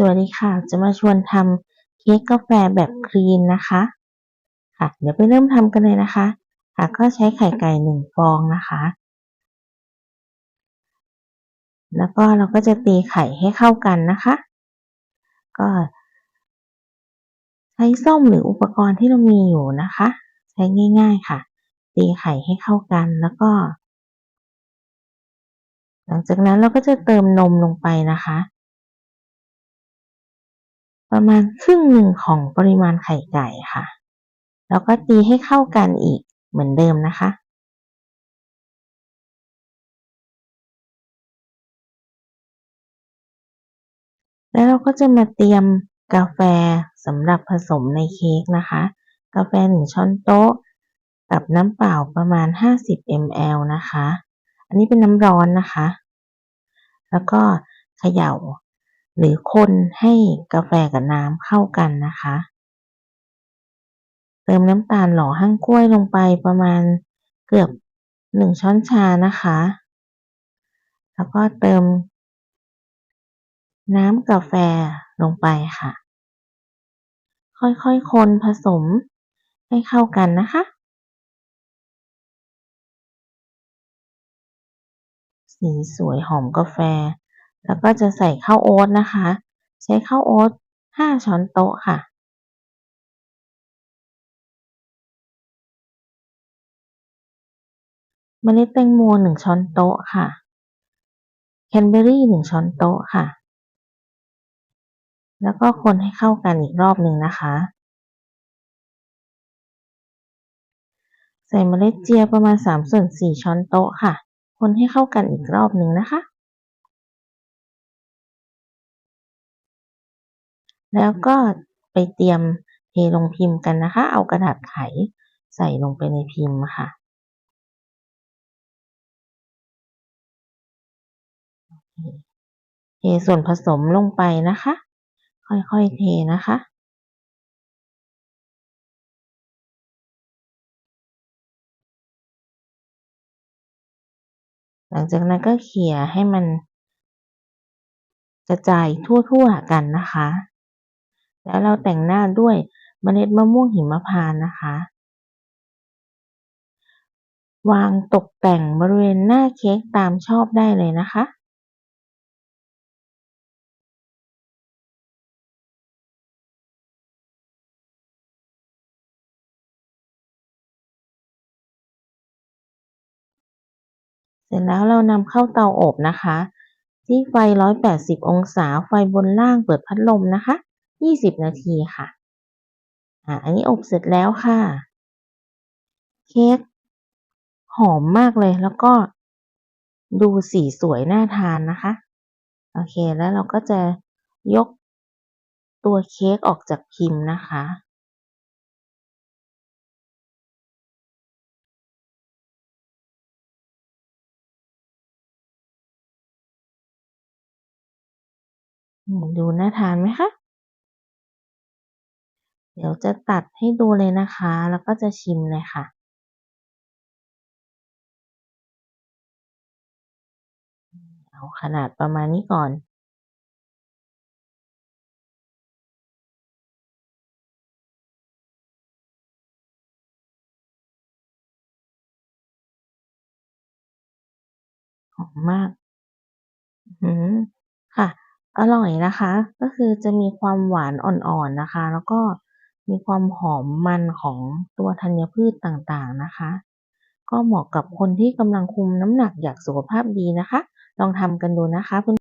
สวัสดีค่ะ จะมาชวนทำเค้กกาแฟแบบคลีนนะคะ ค่ะ เดี๋ยวไปเริ่มทำกันเลยนะคะ ค่ะ ก็ใช้ไข่ไก่หนึ่งฟองนะคะ แล้วก็เราก็จะตีไข่ให้เข้ากันนะคะ ก็ ใช้ส้มหรืออุปกรณ์ที่เรามีอยู่นะคะ ใช้ง่าย ๆค่ะ ตีไข่ให้เข้ากันแล้วก็ หลังจากนั้นเราก็จะเติมนมลงไปนะคะ ประมาณครึ่งหนึ่งของปริมาณไข่ไก่ค่ะ แล้วก็ตีให้เข้ากันอีกเหมือนเดิมนะคะ แล้วเราก็จะมาเตรียมกาแฟสำหรับผสมในเค้กนะคะ กาแฟหนึ่งช้อนโต๊ะ กับน้ำเปล่าประมาณ 50 ml นะคะ อันนี้เป็นน้ำร้อนนะคะ แล้วก็เขย่า หรือคนให้กาแฟกับน้ำเข้ากันนะคะ เติมน้ำตาลหล่อห้างกล้วยลงไปประมาณเกือบหนึ่งช้อนชานะคะ แล้วก็เติม น้ำกาแฟลงไปค่ะ ค่อยๆคนผสมให้เข้ากันนะคะ สีสวยหอมกาแฟ แล้วก็จะใส่ข้าวโอ๊ตนะคะ ใช้ข้าวโอ๊ต5ช้อนโต๊ะค่ะ เมล็ดแตงโม1ช้อนโต๊ะค่ะ แคนเบอรี่1ช้อนโต๊ะค่ะ แล้วก็คนให้เข้ากันอีกรอบหนึ่งนะคะ ใส่เมล็ดเจียประมาณ3ส่วน4ช้อนโต๊ะค่ะ คนให้เข้ากันอีกรอบหนึ่งนะคะ แล้วก็ไปเตรียมเทลงพิมพ์กันนะคะ เอากระดาษไขใส่ลงไปในพิมพ์ค่ะ เทส่วนผสมลงไปนะคะ ค่อยๆเทนะคะหลังจากนั้นก็เขี่ยให้มันกระจายทั่วๆกันนะคะ แล้วเราแต่งหน้าด้วยเมล็ดมะม่วงหิมพานต์นะคะ วางตกแต่งบริเวณหน้าเค้กตามชอบได้เลยนะคะเสร็จแล้วเรานำเข้าเตาอบนะคะ ที่ไฟ 180 องศา ไฟบนล่างเปิดพัดลมนะคะ 20 นาทีค่ะ อะอันนี้อบเสร็จแล้วค่ะ เค้กหอมมากเลยแล้วก็ดูสีสวยน่าทานนะคะ โอเคแล้วเราก็จะยกตัวเค้กออกจากพิมพ์นะคะ ดูน่าทานไหมคะ เดี๋ยวจะตัดให้ดูเลยนะคะ แล้วก็จะชิมเลยค่ะเอาขนาดประมาณนี้ก่อนหอมมากอืมค่ะ อร่อยนะคะ ก็คือจะมีความหวานอ่อนๆนะคะ แล้วก็ มีความหอมมันของตัวธัญพืชต่างๆนะคะ ก็เหมาะกับคนที่กำลังคุมน้ำหนักอยากสุขภาพดีนะคะ ลองทำกันดูนะคะ